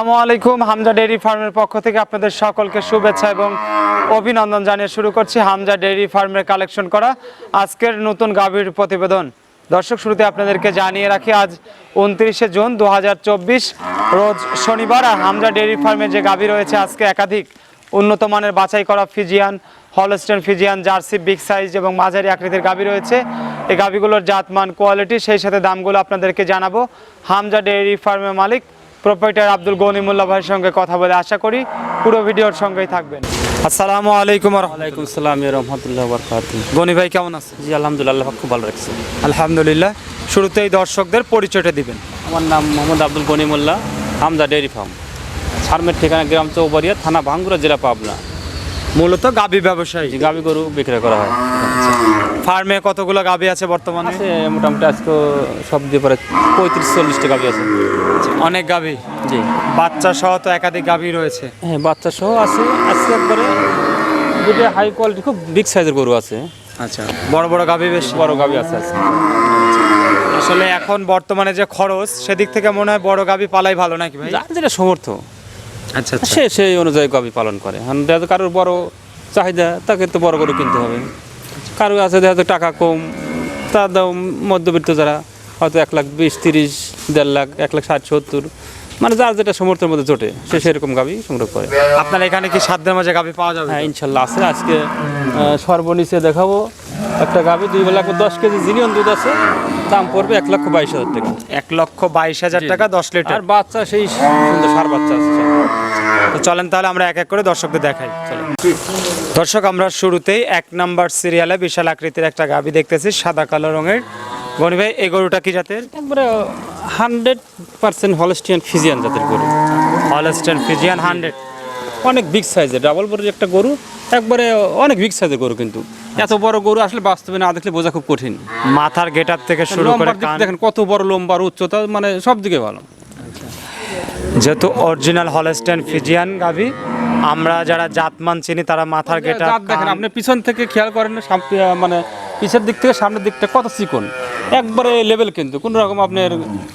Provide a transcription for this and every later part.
সালামু আলাইকুম, হামজা ডেইরি ফার্মের পক্ষ থেকে আপনাদের সকলকে শুভেচ্ছা এবং অভিনন্দন জানিয়ে শুরু করছি হামজা ডেইরি ফার্মের কালেকশন করা আজকের নতুন গাভীর প্রতিবেদন। দর্শক, শুরুতে আপনাদেরকে জানিয়ে রাখি, আজ উনত্রিশে জুন দু হাজার চব্বিশ, রোজ শনিবার আর হামজা ডেইরি ফার্মে যে গাভী রয়েছে আজকে একাধিক উন্নত মানের বাছাই করা Friesian, Holstein Friesian, Jersey, big size এবং মাঝারি আকৃতির গাভী রয়েছে। এই গাভীগুলোর জাতমান, কোয়ালিটি, সেই সাথে দামগুলো আপনাদেরকে জানাব। হামজা ডেইরি ফার্মের মালিক প্রোপাইটার আব্দুল গনিমুল্লাহ ভাইয়ের সঙ্গে কথা বলে আশা করি পুরো ভিডিওর সঙ্গেই থাকবেন। আসসালামু আলাইকুম আর ওয়ালাইকুম আসসালাম রহমতুল্লাহ বরকাত গনি ভাই কেমন আছেন? জি আলহামদুলিল্লাহ খুব ভালো রাখছেন আলহামদুলিল্লাহ। শুরুতেই দর্শকদের পরিচয়টা দিবেন। আমার নাম মোহাম্মদ আব্দুল গনিমুল্লাহ হামদা ডেয়ারি ফার্ম। ফার্মের ঠিকানা গ্রাম চৌবাড়িয়া থানা ভাঙ্গুরা জেলা পাবনা। মূলত গাবি ব্যবসায়ী। গাভী গরু বিক্রয় করা হয়। ফার্মে কতগুলো গাবি আছে বর্তমানে? আছে মোটামুটি আজকে সব দিয়ে পরে পঁয়ত্রিশ চল্লিশটা গাভী আছে। অনেক গাবি? জি। বাচ্চা সহ তো একাধিক গাবি রয়েছে। হ্যাঁ বাচ্চা সহ আছে আজকে একবারে। দুটো হাই কোয়ালিটি খুব বিগ সাইজের গরু আছে। আচ্ছা বড় বড় গাবি বেশ? বড় গাভী আছে আজকে আসলে এখন বর্তমানে যে খরচ সেদিক থেকে মনে হয় বড় গাবি পালাই ভালো নাকি ভাই? যেটা সমর্থ আচ্ছা আচ্ছা। সে সেই অনুযায়ী গাভী পালন করে। কারোর বড় চাহিদা তাকে তো বড় গরু কিনতে হবে। কারও আছে দেখা যাচ্ছে টাকা কম তার দাম মধ্যবিত্ত যারা হয়তো এক লাখ বিশ তিরিশ দেড় লাখ এক লাখ ষাট সত্তর মানে যার যেটা সমর্থের মধ্যে জোটে সে সেরকম গাভী সংগ্রহ করে। আপনার এখানে কি সাধ্যের মাঝে গাবি পাওয়া যাবে? হ্যাঁ ইনশাল্লাহ। আছে আজকে সর্বনিচে দেখাবো। একটা গাভী দুই বেলা দশ কেজি জিনিয়ন দুধ আছে দাম পড়বে এক লক্ষ বাইশ হাজার টাকা। এক লক্ষ বাইশ হাজার টাকা দশ লিটার। আর বাচ্চা সেই সার বাচ্চা আছে তো চলেন তাহলে আমরা এক এক করে দর্শকদের দেখাই। দর্শক আমরা শুরুতেই এক নাম্বার সিরিয়ালে বিশাল আকৃতির একটা গাবি দেখতেছি সাদা কালো রঙের। গনি ভাই এই গরুটা কি জাতের? একবারে হান্ড্রেড পার্সেন্ট হলস্টিয়ান ফিজিয়ান জাতের গরু। হলস্টেন ফিজিয়ান হান্ড্রেড অনেক বিগ সাইজের ডাবল বড়ির একটা গরু একবারে অনেক বিগ সাইজের গরু কিন্তু। এত বড় গরু আসলে বাস্তবে না দেখলে বোঝা খুব কঠিন। মাথার গেটার থেকে শুরু করে দেখেন কত বড় লম্বার উচ্চতা মানে সব দিকে ভালো। যেহেতু অরিজিনাল হলস্টেন ফিজিয়ান গাবি আমরা যারা জাতমান চিনি তারা মাথার গেটার জাত দেখেন আপনি পিছন থেকে খেয়াল করেন মানে পিছের দিক থেকে সামনের দিকটা কত চিকন। একবারে লেভেল কিন্তু কোনো রকম আপনার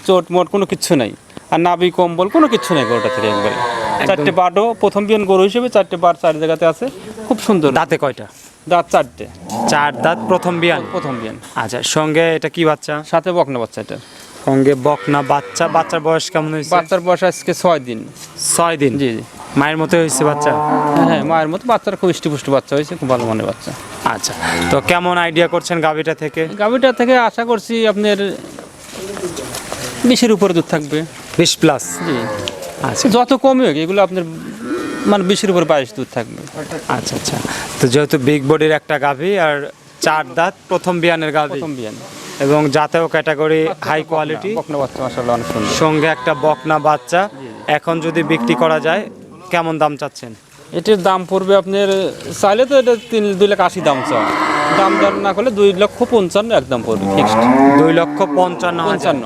চোট মোট কোনো কিচ্ছু নাই। আর নাভি কম্বল কোনো কিছু নেই গরুটা থেকে একবারে। চারটে বাটও প্রথম বিয়ন গরু হিসেবে চারটে বাট চার জায়গাতে আছে। খুব সুন্দর। দাঁতে কয়টা? দাঁত চারটে। চার দাঁত প্রথম বিয়ান? প্রথম বিয়ান। আচ্ছা সঙ্গে এটা কি বাচ্চা? সাথে বকনা বাচ্চা এটা। সঙ্গে বকনা বাচ্চা বাচ্চার বয়স কেমন হয়েছে? বাচ্চার বয়স আজকে ছয় দিন। ছয় দিন? জি জি। মায়ের মতো হয়েছে বাচ্চা? হ্যাঁ হ্যাঁ মায়ের মতো। বাচ্চার খুব পুষ্টি বাচ্চা হয়েছে খুব ভালো মানের বাচ্চা। আচ্ছা তো কেমন আইডিয়া করছেন গাভিটা থেকে? গাভিটা থেকে আশা করছি আপনার বিশের উপরে দুধ থাকবে। বিশ প্লাস জি। আচ্ছা যত কমই হোক এগুলো আপনার মানে বিশের উপর বাইশ দুধ থাকবে। আচ্ছা আচ্ছা। তো যেহেতু বিগ বডির একটা গাভি আর চার দাঁত প্রথম বিয়ানের গাভি। প্রথম বিয়ান। এবং জাতেও ক্যাটাগরি হাই কোয়ালিটি বকনা বাচ্চা মাসাল্লাহ অনেক সুন্দর। সঙ্গে একটা বকনা বাচ্চা। এখন যদি বিক্রি করা যায় কেমন দাম চাচ্ছেন? এটির দাম পড়বে আপনার চাইলে তো এটা তিন দুই লাখ আশি দাম চাওয়া। দাম দর না করলে দুই লক্ষ পঞ্চান্ন একদম পড়বে ফিক্সড দুই লক্ষ পঞ্চান্ন পঞ্চান্ন।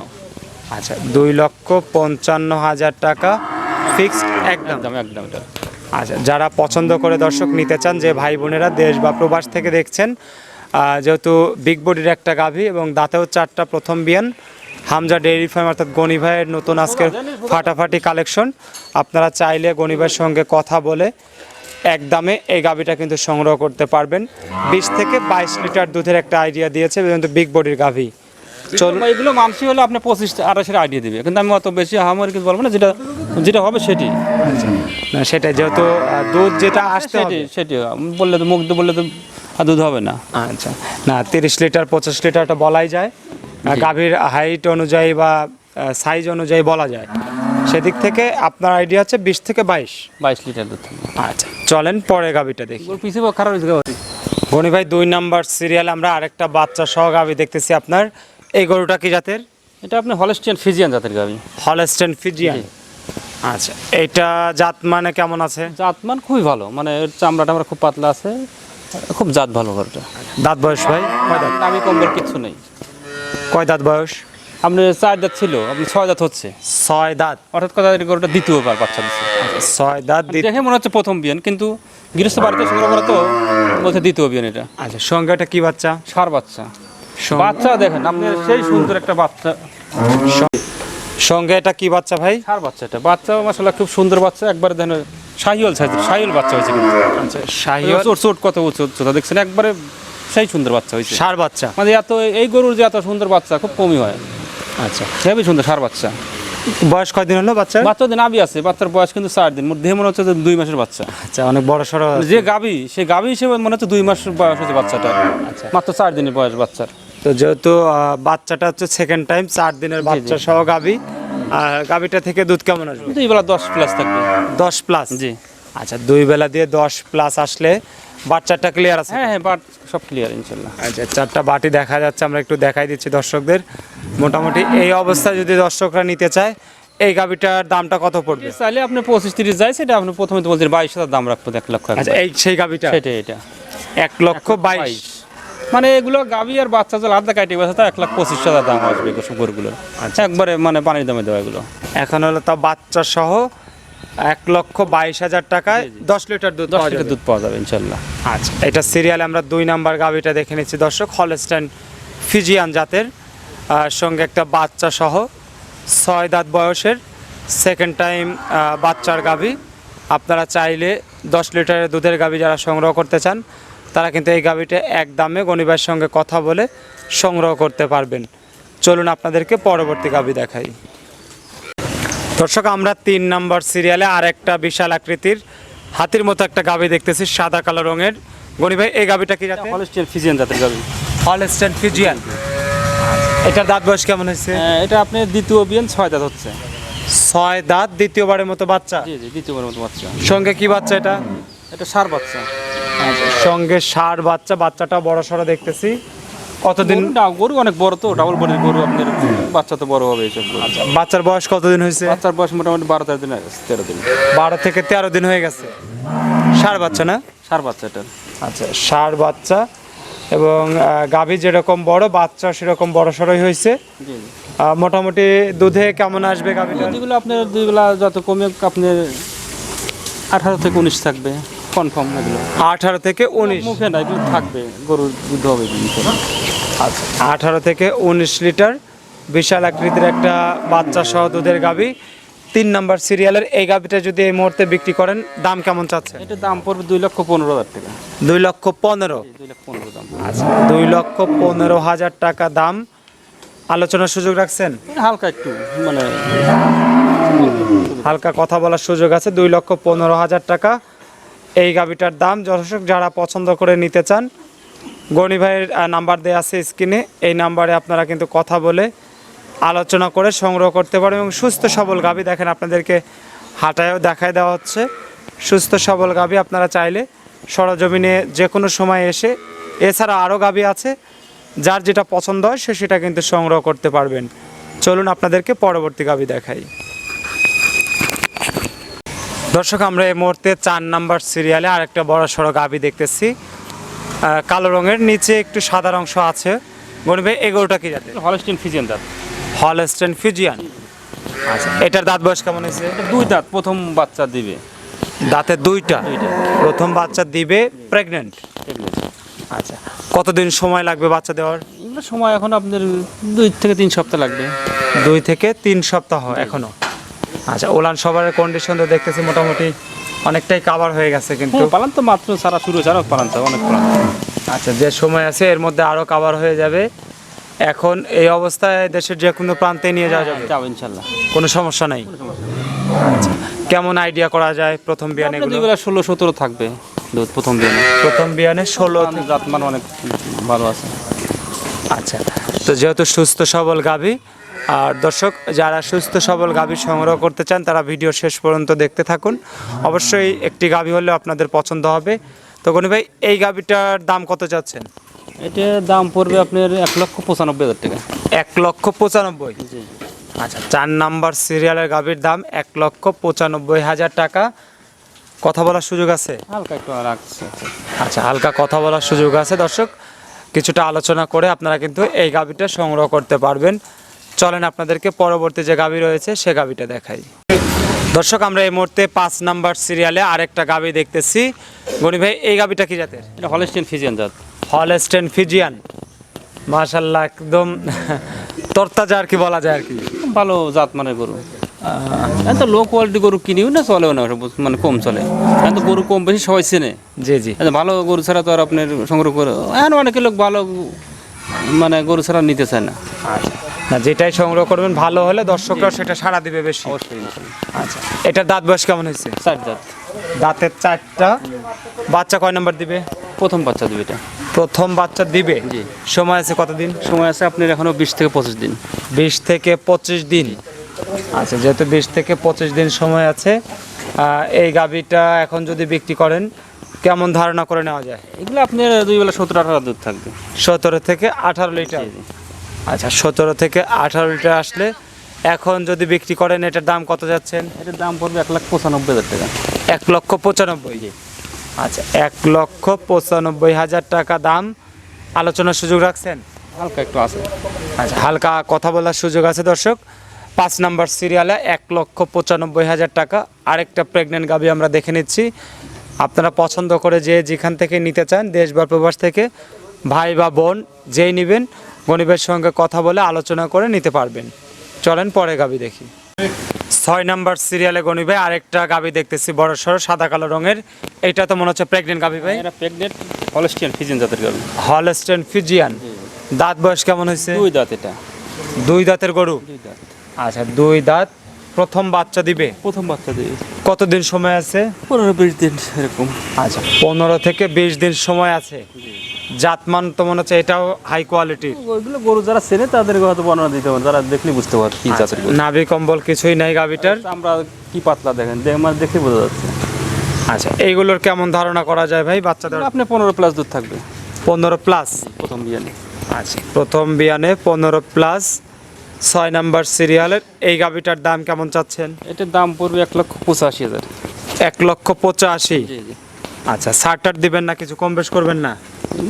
আচ্ছা দুই লক্ষ পঞ্চান্ন হাজার টাকা ফিক্সড একদম। একদম আচ্ছা যারা পছন্দ করে দর্শক নিতে চান যে ভাই বোনেরা দেশ বা প্রবাস থেকে দেখছেন যেহেতু বিগ বডির একটা গাভী এবং দাঁতেও চারটা প্রথম বিয়ান হামজা ডেইরি ফার্ম অর্থাৎ গনি ভাইয়ের নতুন আজকের ফাটাফাটি কালেকশন আপনারা চাইলে গনি ভাইয়ের সঙ্গে কথা বলে এক দামে এই গাভীটা কিন্তু সংগ্রহ করতে পারবেন। বিশ থেকে বাইশ লিটার দুধের একটা আইডিয়া দিয়েছে কিন্তু বিগ বডির গাভী। এগুলো মানসি হলে আপনি পঁচিশ আঠাশের আইডিয়া দিবে। কিন্তু আমি অত বেশি হামার কিছু বলব না যেটা যেটা হবে সেটি। না সেটাই যেহেতু দুধ যেটা আসতে সেটি হবে। সেটি বললে তো মুগ্ধ বললে তো দুধ হবে না। আচ্ছা। না তিরিশ লিটার পঁচিশ লিটারটা বলাই যায়। গাভীর হাইট অনুযায়ী বা সাইজ অনুযায়ী বলা যায়। সেদিক থেকে আপনার আইডিয়া হচ্ছে বিশ থেকে বাইশ। বাইশ লিটার দুধ। আচ্ছা চলেন পরে গাভীটা দেখি। পিছিয়ে খারাপ গনি ভাই দুই নাম্বার সিরিয়াল আমরা আরেকটা বাচ্চা সহ গাভী দেখতেছি আপনার। এই গরুটা কি জাতের? এটা আপনি হলস্টিয়ান ফিজিয়ান জাতের গাবি। Holstein Friesian. আচ্ছা এটা জাত মানে কেমন আছে? জাত মান খুবই ভালো মানে এর চামড়াটা আমার খুব পাতলা আছে খুব জাত ভালো গরুটা। দাঁত বয়স ভাই? কয় দাঁত? দামি কমবের কিছু নেই। কয় দাঁত বয়স? আপনি চার দাঁত ছিল আপনি ছয় দাঁত হচ্ছে। ছয় দাঁত। অর্থাৎ কথা গরুটা দ্বিতীয়বার বাচ্চা দিচ্ছে ছয় দাঁত দেখে মনে হচ্ছে প্রথম বিয়ান কিন্তু গৃহস্থ বাড়িতে সংগ্রহ করা তো বলছে দ্বিতীয় বিয়ান এটা। আচ্ছা সঙ্গে এটা কি বাচ্চা? সার বাচ্চা। বাচ্চা দেখেন আপনি সেই সুন্দর একটা বাচ্চা। সঙ্গে এটা কি বাচ্চা ভাই? সার বাচ্চা এটা। বাচ্চা মাসাল্লাহ খুব সুন্দর বাচ্চা একবারে দেখেন শাহিওল সাইজের শাহিওল বাচ্চা হয়েছে কিন্তু। আচ্ছা শাহিওয়াল? চোট চোট কত উঁচু উচ্চতা? দেখছেন একবারে সেই সুন্দর বাচ্চা হয়েছে। সার বাচ্চা? মানে এত এই গরুর যে এত সুন্দর বাচ্চা খুব কমই হয়। আচ্ছা। হেবি সুন্দর সার বাচ্চা। বয়স কয়দিন হলো বাচ্চা বাচ্চা দিন আবি আছে বাচ্চার বয়স কিন্তু চার দিন। দেহে মনে হচ্ছে যে দুই মাসের বাচ্চা। আচ্ছা অনেক বড় সড়ো যে গাবি সে গাবি হিসেবে মনে হচ্ছে দুই মাস বয়স হচ্ছে বাচ্চাটা। আচ্ছা। মাত্র চার দিনের বয়স বাচ্চার। তো যেহেতু বাচ্চাটা হচ্ছে সেকেন্ড টাইম চার দিনের বাচ্চা সহ গাবি। আর গাবিটা থেকে দুধ কেমন আসবে? দুই বেলা দশ প্লাস থাকবে। দশ প্লাস জি। আচ্ছা দুই বেলা দিয়ে দশ প্লাস আসলে বাচ্চাটা ক্লিয়ার আছে? হ্যাঁ হ্যাঁ বাট সব ক্লিয়ার ইনশাল্লাহ। আচ্ছা চারটা বাটি দেখা যাচ্ছে আমরা একটু দেখাই দিচ্ছি দর্শকদের। মোটামুটি এই অবস্থায় যদি দর্শকরা নিতে চায় এই গাবিটার দামটা কত পড়বে? চাইলে আপনি পঁচিশ তিরিশ যায় সেটা আপনি প্রথমে তো বলছেন বাইশ হাজার দাম রাখব এক লক্ষ আচ্ছা এই সেই গাবিটা? সেটাই এটা। এক লক্ষ বাইশ। মানে এগুলো গাবি আর বাচ্চা যে আলাদা কাটে বাচ্চা তা এক লাখ পঁচিশ হাজার দাম আসবে শুকুরগুলোর আচ্ছা। একবারে মানে পানির দামে দেওয়া এগুলো। এখন হলো তা বাচ্চা সহ এক লক্ষ বাইশ হাজার টাকায় দশ লিটার দুধ দশ লিটার দুধ পাওয়া যাবে ইনশাল্লাহ। আচ্ছা এটা সিরিয়ালে আমরা দুই নাম্বার গাবিটা দেখে নিচ্ছি দর্শক। হলস্টাইন ফিজিয়ান জাতের সঙ্গে একটা বাচ্চা সহ ছয় দাঁত বয়সের সেকেন্ড টাইম বাচ্চার গাবি আপনারা চাইলে দশ লিটারের দুধের গাবি যারা সংগ্রহ করতে চান তারা কিন্তু এই গাবিটা এক দামে গণিবার সঙ্গে কথা বলে সংগ্রহ করতে পারবেন। চলুন আপনাদেরকে পরবর্তী গাবি দেখাই। দর্শক আমরা তিন নম্বর সিরিয়ালে আর একটা বিশাল আকৃতির হাতির মতো একটা গাবি দেখতেছি সাদা কালো রঙের। গনি ভাই এই গাবিটা কি জাতের? ফিজিয়ান জাতের গাবি হলস্টেন ফিজিয়ান এটার দাঁত বয়স কেমন হয়েছে? হ্যাঁ, এটা আপনি দ্বিতীয় বিয়ান ছয় দাঁত হচ্ছে। ছয় দাঁত দ্বিতীয়বারের মতো বাচ্চা? জি জি দ্বিতীয়বার মতো বাচ্চা। সঙ্গে কি বাচ্চা এটা? এটা সার বাচ্চা। সঙ্গে ষাট বাচ্চা বাচ্চাটা বড় সড়ো দেখতেছি। কতদিন গরু অনেক বড় তো ডাবল বডির গরু আপনার বাচ্চা তো বড় হবে এইসব গরু। বাচ্চার বয়স কতদিন হয়েছে? বাচ্চার বয়স মোটামুটি বারো তেরো দিন তেরো দিন। বারো থেকে তেরো দিন হয়ে গেছে। ষাট বাচ্চা না? সার বাচ্চা এটা। আচ্ছা ষাট বাচ্চা এবং গাভী যেরকম বড় বাচ্চা সেরকম বড় সড়ই হয়েছে। মোটামুটি দুধে কেমন আসবে গাভীটা? যেগুলো আপনার দুই বেলা যত কমে আপনার আঠারো থেকে উনিশ থাকবে। কনফার্ম এগুলো। আঠারো থেকে উনিশ। মুখে না এগুলো থাকবে গরুর দুধ হবে আচ্ছা। আঠারো থেকে উনিশ লিটার বিশাল আকৃতির একটা বাচ্চা সহ দুধের গাভী তিন নাম্বার সিরিয়ালের এই গাভীটা যদি এই মুহূর্তে বিক্রি করেন দাম কেমন চাচ্ছে? এটার দাম পড়বে দুই লক্ষ পনেরো হাজার টাকা। দুই লক্ষ পনেরো। আচ্ছা। দুই লক্ষ পনেরো হাজার টাকা দাম। আলোচনার সুযোগ রাখছেন? হালকা একটু মানে হালকা কথা বলার সুযোগ আছে। দুই লক্ষ পনেরো হাজার টাকা। এই গাভিটার দাম দর্শক যারা পছন্দ করে নিতে চান গণি ভাইয়ের নাম্বার দেওয়া আছে স্ক্রিনে, এই নাম্বারে আপনারা কিন্তু কথা বলে আলোচনা করে সংগ্রহ করতে পারেন এবং সুস্থ সবল গাভি দেখেন আপনাদেরকে হাটায়ও দেখায় দেওয়া হচ্ছে। সুস্থ সবল গাভি আপনারা চাইলে সরজমিনে যে কোনো সময় এসে, এছাড়া আরও গাভি আছে, যার যেটা পছন্দ হয় সে সেটা কিন্তু সংগ্রহ করতে পারবেন। চলুন আপনাদেরকে পরবর্তী গাভি দেখাই। দর্শক আমরা এই মুহূর্তে চার নাম্বার সিরিয়ালে আরেকটা বড় সড়ো গাভি দেখতেছি। কালো রঙের নিচে একটু সাদা অংশ আছে। ভাই এগারোটা কি যাতে হলস্টিন ফিজিয়ান দাঁত হলস্টেন ফিজিয়ান। আচ্ছা। এটার দাঁত বয়স কেমন হয়েছে? দুই দাঁত প্রথম বাচ্চা দিবে। দাঁতে দুইটা। প্রথম বাচ্চা দিবে প্রেগনেন্ট আচ্ছা। কতদিন সময় লাগবে বাচ্চা দেওয়ার? সময় এখন আপনার দুই থেকে তিন সপ্তাহ লাগবে। দুই থেকে তিন সপ্তাহ এখনও। আচ্ছা ওলান সবার কন্ডিশন তো দেখতেছি মোটামুটি অনেকটাই কাভার হয়ে গেছে কিন্তু। হ্যাঁ, পালান তো মাত্র সারা শুরু আরও পালান তো অনেক পালান। আচ্ছা যে সময় আছে এর মধ্যে আরও কাভার হয়ে যাবে। এখন এই অবস্থায় দেশের যে কোনো প্রান্তে নিয়ে যাওয়া যাবে। যাব ইনশাল্লাহ। কোনো সমস্যা নাই। আচ্ছা কেমন আইডিয়া করা যায় প্রথম বিয়ানে ষোলো সতেরো থাকবে প্রথম দিনে প্রথম বিয়ানে ষোলো জাত মান অনেক ভালো আছে। আচ্ছা তো যেহেতু সুস্থ সবল গাভী আর দর্শক যারা সুস্থ সবল গাভী সংগ্রহ করতে চান তারা ভিডিও শেষ পর্যন্ত দেখতে থাকুন। অবশ্যই একটি গাভী হলেও আপনাদের পছন্দ হবে। তো গনি ভাই এই গাভীটার দাম কত চাচ্ছেন এটার দাম পড়বে আপনার এক লক্ষ পঁচানব্বই হাজার টাকা। এক লক্ষ পঁচানব্বই? আচ্ছা চার নাম্বার সিরিয়ালের গাভীর দাম এক লক্ষ পঁচানব্বই হাজার টাকা। কথা বলার সুযোগ আছে? হালকা একটু রাখছে। আচ্ছা হালকা কথা বলার সুযোগ আছে। দর্শক কিছুটা আলোচনা করে আপনারা কিন্তু এই গাভীটা সংগ্রহ করতে পারবেন। চলেন আপনাদেরকে পরবর্তী যে গাবি রয়েছে সে গাবিটা দেখাই। দর্শক আমরা এই মুহূর্তে পাঁচ নাম্বার সিরিয়ালে আরেকটা গাবি দেখতেছি। গনি ভাই এই গাবিটা কি জাতের? এটা হলস্টিন ফিজিয়ান জাত। Holstein Friesian. মাশাল্লাহ একদম তরতাজা আর কি বলা যায় আর কি। ভালো জাত মানে গরু। এত লো কোয়ালিটি গরু কিনিও না চলেও না মানে কম চলে। এত গরু কম বেশি সবাই চেনে। জি জি। ভালো গরু ছাড়া তো আর আপনার সংগ্রহ করে এখন অনেকে লোক ভালো মানে গরু ছাড়া নিতে চায় না। আচ্ছা। না যেটাই সংগ্রহ করবেন ভালো হলে দর্শকরা সেটা সাড়া দিবে বেশি। অবশ্যই আচ্ছা এটার দাঁত বয়স কেমন হয়েছে? চার দাঁত। দাঁতের চারটা। বাচ্চা কয় নাম্বার দিবে? প্রথম বাচ্চা দিবে এটা। প্রথম বাচ্চা দিবে? জি। সময় আছে কতদিন? সময় আছে আপনার এখনও বিশ থেকে পঁচিশ দিন। বিশ থেকে পঁচিশ দিন। আচ্ছা যেহেতু বিশ থেকে পঁচিশ দিন সময় আছে এই গাভীটা এখন যদি বিক্রি করেন কেমন ধারণা করে নেওয়া যায়? এগুলো আপনার দুই বেলা সতেরো আঠারো দুধ থাকবে। সতেরো থেকে আঠারো লিটার। আচ্ছা সতেরো থেকে আঠারো লিটার আসলে এখন যদি বিক্রি করেন এটার দাম কত যাচ্ছেন? এটার দাম পড়বে এক লাখ পঁচানব্বই হাজার টাকা। এক লক্ষ পঁচানব্বই? আচ্ছা এক লক্ষ পঁচানব্বই হাজার টাকা দাম। আলোচনার সুযোগ রাখছেন? হালকা একটু আছে। আচ্ছা হালকা কথা বলার সুযোগ আছে দর্শক। পাঁচ নাম্বার সিরিয়ালে এক লক্ষ পঁচানব্বই হাজার টাকা। আরেকটা প্রেগনেন্ট গাবি আমরা দেখে নিচ্ছি। আপনারা পছন্দ করে যে যেখান থেকে নিতে চান দেশ বা প্রবাস থেকে ভাই বা বোন যেই নেবেন গণিবের সঙ্গে কথা বলে আলোচনা করে নিতে পারবেন। চলেন পরে গাবি দেখি। ছয় নাম্বার সিরিয়ালে গণি ভাই আরেকটা গাবি দেখতেছি বড় সড়ো সাদা কালো রঙের। এটা তো মনে হচ্ছে প্রেগনেন্ট গাবি ভাই। এটা প্রেগনেন্ট হলস্টিয়ান ফিজিয়ান জাতের গরু। হলস্টেন ফিজিয়ান দাঁত বয়স কেমন হয়েছে? দুই দাঁত এটা। দুই দাঁতের গরু? দুই দাঁত। আচ্ছা দুই দাঁত। প্রথম বাচ্চা দিবে? প্রথম বাচ্চা দিবে। কতদিন সময় আছে? পনেরো বিশ দিন এরকম। আচ্ছা পনেরো থেকে বিশ দিন সময় আছে। জাতমান তো মনে হচ্ছে এটাও হাই কোয়ালিটির ওইগুলো গরু যারা চেনে তাদেরকে হয়তো বর্ণনা দিতে পারে যারা দেখলে বুঝতে পারে কি জাতের নাভি কম্বল কিছুই নাই গাভিটার। আমরা কি পাতলা দেখেন দেখ মানে দেখে বোঝা যাচ্ছে। আচ্ছা এইগুলোর কেমন ধারণা করা যায় ভাই বাচ্চাদের? আপনি পনেরো প্লাস দুধ থাকবে। পনেরো প্লাস প্রথম বিয়ানে। আচ্ছা প্রথম বিয়ানে পনেরো প্লাস ছয় নাম্বার সিরিয়ালের এই গাভিটার দাম কেমন চাচ্ছেন? এটার দাম পড়বে এক লক্ষ পঁচাশি হাজার। এক লক্ষ পঁচাশি? আচ্ছা ষাটটার দিবেন না কিছু কম বেশ করবেন না?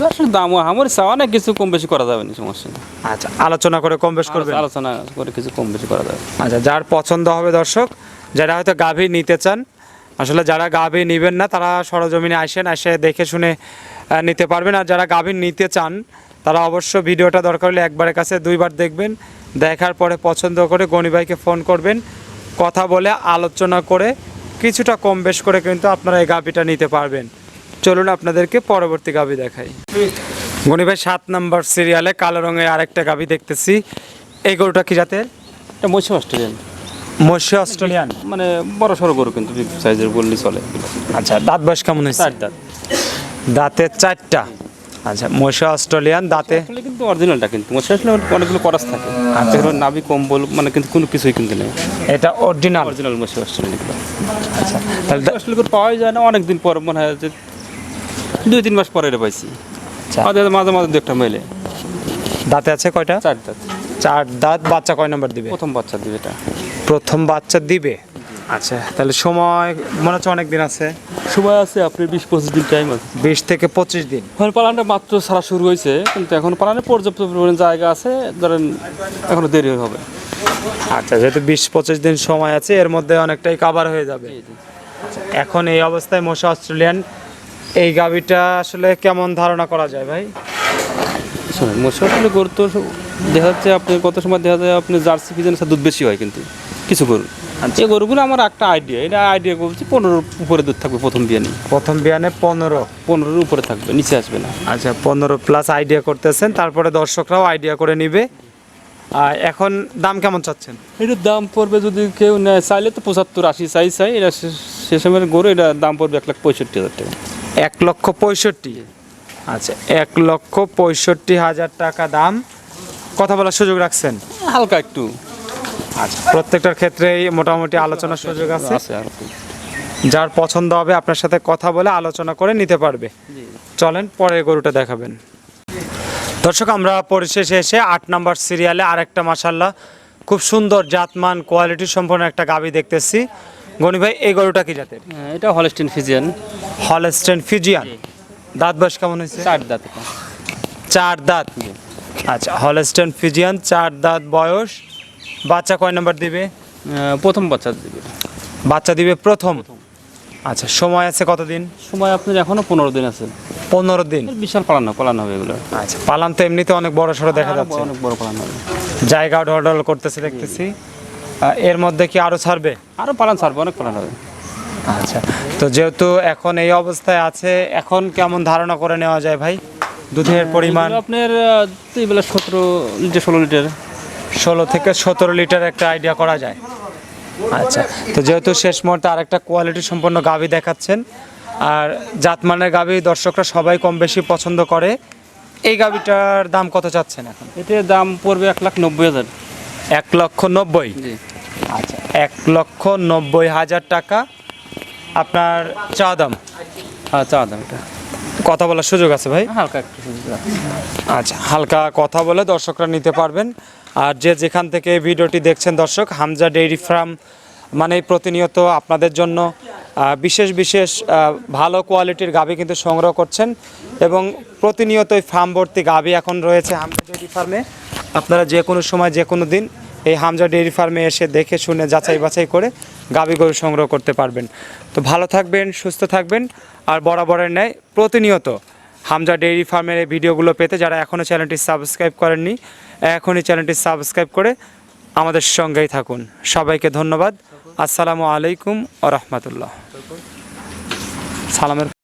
আসলে দাম আমার চাওয়া না কিছু কম বেশি করা যাবে না সমস্যা নেই। আচ্ছা আলোচনা করে কম বেশ করবেন? আলোচনা করে কিছু কম বেশি করা যাবে। আচ্ছা যার পছন্দ হবে দর্শক যারা হয়তো গাভী নিতে চান আসলে যারা গাভী নেবেন না তারা সরজমিনে আসেন এসে দেখে শুনে নিতে পারবেন। আর যারা গাভী নিতে চান তারা অবশ্য ভিডিওটা দরকার হলে একবারের কাছে দুইবার দেখবেন। দেখার পরে পছন্দ করে গণি ভাইকে ফোন করবেন কথা বলে আলোচনা করে কিছুটা কম বেশ করে কিন্তু আপনারা এই গাভীটা নিতে পারবেন। চলুন আপনাদেরকে পরবর্তী গাভী দেখাই। গণি ভাই সাত নাম্বার সিরিয়ালে কালো রঙের আরেকটা গাভী দেখতেছি। এই গরুটা কি জাতের? এটা মৎস্য অস্ট্রেলিয়ান। মৎস্য অস্ট্রেলিয়ান? মানে বড় সড়ো গরু কিন্তু সাইজের বললি চলে। আচ্ছা দাঁত বয়স কেমন হয়েছে? চার দাঁত। দাঁতের চারটা। আচ্ছা মৎস্য অস্ট্রেলিয়ান দাঁতে? কিন্তু অরিজিনালটা কিন্তু। মৎস্য অস্ট্রেলিয়ান অনেকগুলো করাস থাকে। আচ্ছা। নাভি কম্বল মানে কিন্তু কোনো কিছুই কিন্তু নেই। এটা অরিজিনাল অরিজিনাল মৎস্য অস্ট্রেলিয়ান। আচ্ছা তাহলে করে পাওয়াই যায় না। অনেক দিন পর মনে হয় যে দুই তিন মাস পরে এটা পাইছি। আচ্ছা। মাঝে মাঝে দু একটা মেলে। দাঁতে আছে কয়টা? চার দাঁত। চার দাঁত বাচ্চা কয় নাম্বার দিবে? প্রথম বাচ্চা দিবে এটা। প্রথম বাচ্চা দিবে? আচ্ছা তাহলে সময় মনে হচ্ছে অনেক দিন আছে। সময় আছে আপনি বিশ পঁচিশ দিন টাইম আছে। বিশ থেকে পঁচিশ দিন। এখন পালানটা মাত্র ছাড়া শুরু হয়েছে কিন্তু এখন পালানে পর্যাপ্ত পরিমাণে জায়গা আছে ধরেন এখনও দেরি হবে। আচ্ছা যেহেতু বিশ পঁচিশ দিন সময় আছে এর মধ্যে অনেকটাই কাভার হয়ে যাবে। আচ্ছা, এখন এই অবস্থায় মশা অস্ট্রেলিয়ান এই গাভিটা আসলে কেমন ধারণা করা যায় ভাই? মৎস্য আসলে গরু তো দেখা যাচ্ছে আপনি কত সময় দেখা যায় আপনি জার্সি সাথে দুধ বেশি হয় কিন্তু কিছু গরু। এই গরুগুলো আমার একটা আইডিয়া এটা আইডিয়া বলছি পনেরোর উপরে দুধ থাকবে প্রথম বিয়ে নেই প্রথম বিয়ানে পনেরো। পনেরোর উপরে থাকবে নিচে আসবে না। আচ্ছা পনেরো প্লাস আইডিয়া করতেছেন তারপরে দর্শকরাও আইডিয়া করে নিবে। আর এখন দাম কেমন চাচ্ছেন? এটার দাম পড়বে যদি কেউ নেয় চাইলে তো পঁচাত্তর আশি চাই চাই এটা সে- সে সময়ের গরু এটা দাম পড়বে এক লাখ পঁয়ষট্টি হাজার টাকা। এক লক্ষ পঁয়ষট্টি। আচ্ছা এক লক্ষ পঁয়ষট্টি হাজার টাকা দাম। কথা বলার সুযোগ রাখছেন? হালকা একটু। আচ্ছা প্রত্যেকটার ক্ষেত্রেই মোটামুটি আলোচনার সুযোগ আছে। যার পছন্দ হবে আপনার সাথে কথা বলে আলোচনা করে নিতে পারবে। চলেন পরের গরুটা দেখাবেন। দর্শক আমরা পরিশেষে এসে আট নাম্বার সিরিয়ালে আরেকটা মাসাল্লাহ খুব সুন্দর জাতমান কোয়ালিটি সম্পন্ন একটা গাভী দেখতেছি। গনি ভাই এই গরুটা কি জাতের? হ্যাঁ, এটা হলস্টিন ফিজিয়ান হলস্টেন ফিজিয়ান দাঁত বয়স কেমন হয়েছে? চার দাঁত চার দাঁত। আচ্ছা হলস্টেন ফিজিয়ান চার দাঁত বয়স। বাচ্চা কয় নাম্বার দিবে? প্রথম বাচ্চা দিবে। বাচ্চা দিবে প্রথম? আচ্ছা সময় আছে কতদিন? সময় আপনার এখনও পনেরো দিন আছে। পনেরো দিন। বিশাল পালানো পালানো হবে এগুলো। আচ্ছা পালান তো এমনিতে অনেক বড় সড়ো দেখা যাচ্ছে। অনেক বড় পালানো হবে। জায়গা ঢলঢল করতেছে দেখতেছি। এর মধ্যে কি আরও ছাড়বে? আরও পালান ছাড়বে অনেক পালানো হবে। আচ্ছা তো যেহেতু এখন এই অবস্থায় আছে এখন কেমন ধারণা করে নেওয়া যায় ভাই? দুধের পরিমাণ? আপনার সতেরো লিটার ষোলো লিটার। ষোলো থেকে সতেরো লিটার একটা আইডিয়া করা যায়। আচ্ছা তো যেহেতু শেষ মুহূর্তে আরেকটা কোয়ালিটি সম্পন্ন গাভী দেখাচ্ছেন আর জাতমানের গাভী দর্শকরা সবাই কম বেশি পছন্দ করে এই গাভীটার দাম কত চাচ্ছেন এখন? এটার দাম পড়বে এক লাখ নব্বই হাজার। এক লক্ষ নব্বই? জি। আচ্ছা এক লক্ষ নব্বই হাজার টাকা আপনার চা দাম। হ্যাঁ চা দাম এটা। কথা বলার সুযোগ আছে ভাই? হালকা একটু সুযোগ আছে। আচ্ছা হালকা কথা বলে দর্শকরা নিতে পারবেন। আর যে যেখান থেকে ভিডিওটি দেখছেন দর্শক হামজা ডেইরি ফার্ম মানে প্রতিনিয়ত আপনাদের জন্য বিশেষ বিশেষ ভালো কোয়ালিটির গাভী কিন্তু সংগ্রহ করছেন এবং প্রতিনিয়তই ফার্ম ভর্তি গাভী এখন রয়েছে হামজা ডেইরি ফার্মে। আপনারা যে কোনো সময় যে কোনো দিন এই হামজা ডেইরি ফার্মে এসে দেখে শুনে যাচাই বাছাই করে গাভী গরু সংগ্রহ করতে পারবেন। তো ভালো থাকবেন, সুস্থ থাকবেন, আর বরাবরের ন্যায় প্রতিনিয়ত হামজা ডেইরি ফার্মের এই ভিডিওগুলো পেতে যারা এখনও চ্যানেলটি সাবস্ক্রাইব করেননি, এখনই চ্যানেলটি সাবস্ক্রাইব করে আমাদের সঙ্গেই থাকুন। সবাইকে ধন্যবাদ। আসসালামু আলাইকুম আ রহমতুল্লাহ। সালামের